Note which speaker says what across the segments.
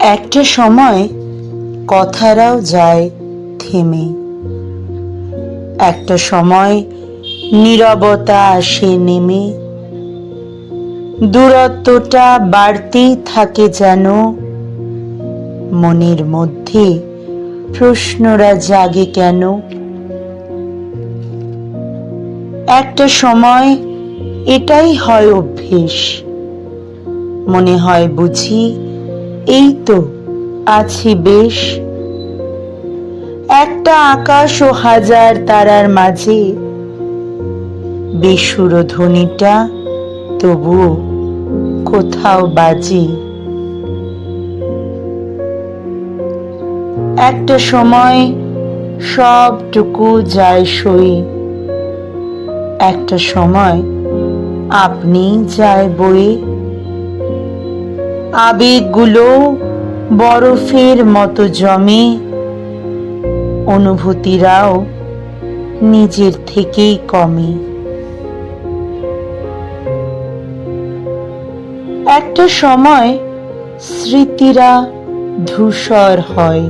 Speaker 1: একটা সময় কথারাও যায় থেমে। একটা সময় নীরবতা আসে নেমে। দূরত্বটা বাড়তেই থাকে যেন। মনের মধ্যে প্রশ্নরা জাগে কেন? একটা সময় এটাই হয় অভ্যেস। মনে হয় বুঝি, এই তো আছি বেশ। একটা আকাশ ও হাজার তারার মাঝে, বেসুর ধ্বনিটা তবুও কোথাও বাজে। একটা সময় সবটুকু যায় সই, একটা সময় আপনি যায় বয়ে আবেগগুলো বরফের মতো জমে। অনুভূতিরাও নিজের থেকেই কমে। একটা সময় স্মৃতিরা ধূসর হয়।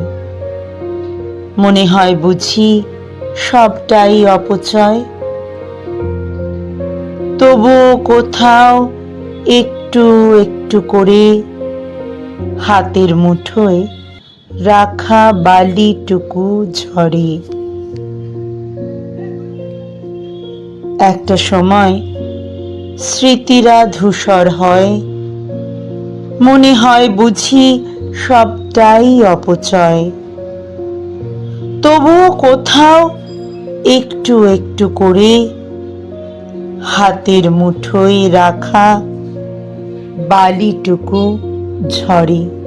Speaker 1: মনে হয় বুঝি সবটাই অপচয়। তবুও কোথাও একটু একটু করে হাতের মুঠোয় রাখা বালিটুকু ঝরে। একটা সময় স্মৃতিরা ধূসর হয়, মনে হয় বুঝি সবটাই অপচয়। তবুও কোথাও একটু একটু করে হাতের মুঠোয় রাখা বালিটুকু ঝরে।